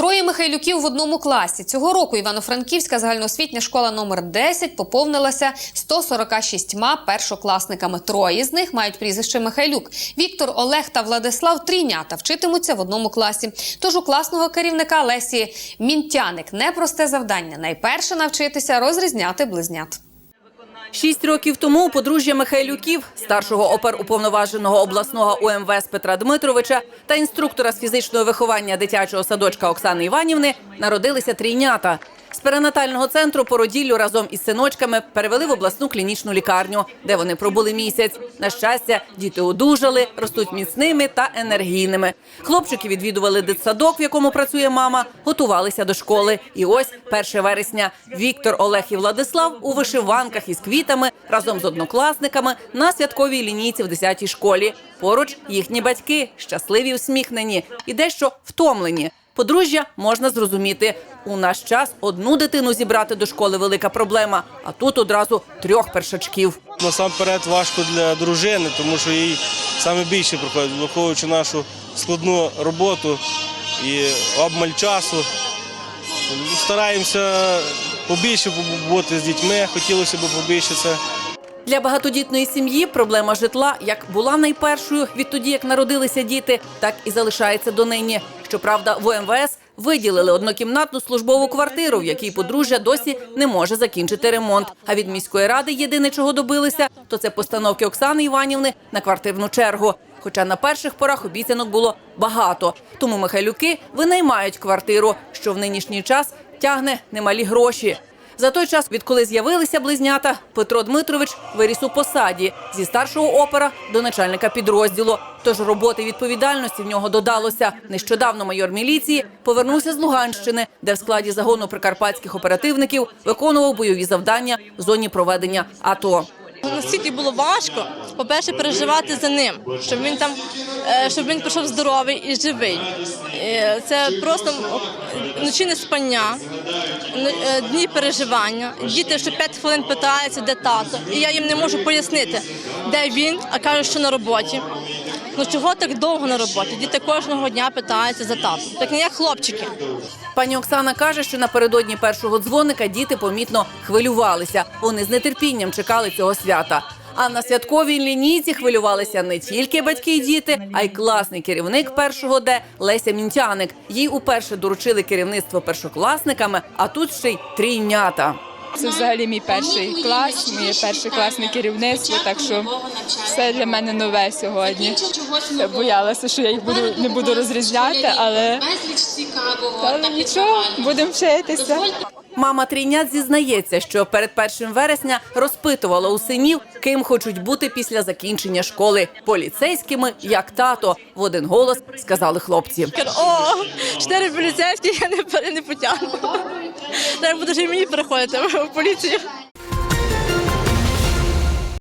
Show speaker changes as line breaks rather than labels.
Троє Михайлюків в одному класі. Цього року Івано-Франківська загальноосвітня школа номер 10 поповнилася 146 першокласниками. Троє з них мають прізвище Михайлюк. Віктор, Олег та Владислав трійнята вчитимуться в одному класі. Тож у класного керівника Лесі Мінтяник непросте завдання найперше навчитися розрізняти близнят.
Шість років тому подружжя Михайлюків, старшого оперуповноваженого обласного УМВС Петра Дмитровича та інструктора з фізичного виховання дитячого садочка Оксани Іванівни народилися трійнята. З перинатального центру породіллю разом із синочками перевели в обласну клінічну лікарню, де вони пробули місяць. На щастя, діти одужали, ростуть міцними та енергійними. Хлопчики відвідували дитсадок, в якому працює мама, готувалися до школи. І ось 1 вересня Віктор, Олег і Владислав у вишиванках із квітами разом з однокласниками на святковій лінійці в 10-й школі. Поруч їхні батьки щасливі, усміхнені і дещо втомлені. Подружжя можна зрозуміти. У наш час одну дитину зібрати до школи велика проблема, а тут одразу трьох першачків.
Насамперед важко для дружини, тому що їй саме більше приходить, враховуючи нашу складну роботу і обмаль часу. Стараємося побільше бути з дітьми, хотілося б побільше це.
Для багатодітної сім'ї проблема житла як була найпершою відтоді, як народилися діти, так і залишається донині. Щоправда, в ОМВС виділили однокімнатну службову квартиру, в якій подружжя досі не може закінчити ремонт. А від міської ради єдине, чого добилися, то це постановки Оксани Іванівни на квартирну чергу. Хоча на перших порах обіцянок було багато. Тому Михайлюки винаймають квартиру, що в нинішній час тягне немалі гроші. За той час, відколи з'явилися близнята, Петро Дмитрович виріс у посаді зі старшого опера до начальника підрозділу. Тож роботи відповідальності в нього додалося. Нещодавно майор міліції повернувся з Луганщини, де в складі загону прикарпатських оперативників виконував бойові завдання в зоні проведення АТО.
Наскільки було важко, по-перше, переживати за ним, щоб він там, е, щоб він прийшов здоровий і живий. Е, Це просто ночі не спання, н- е, дні переживання. Діти ще 5 хвилин питаються, де тато. І я їм не можу пояснити, де він, а кажуть, що на роботі. Ну чого так довго на роботі? Діти кожного дня питаються за тато. Так не як хлопчики.
Пані Оксана каже, що напередодні першого дзвоника діти помітно хвилювалися. Вони з нетерпінням чекали цього свята. А на святковій лінійці хвилювалися не тільки батьки і діти, а й класний керівник першого Д Леся Мінтяник. Їй уперше доручили керівництво першокласниками, а тут ще й трійнята.
Це взагалі мій перший клас, моє перше класне керівництво, так що все для мене нове сьогодні. Я боялася, що я їх буду не буду розрізняти, але, але нічого, будемо вчитися.
Мама трійнят зізнається, що перед першим вересня розпитувала у синів, ким хочуть бути після закінчення школи поліцейськими, як тато. В один голос сказали хлопці.
О, чотири поліцейські, я не, не потягну. Треба буде і мені переходити в поліцію.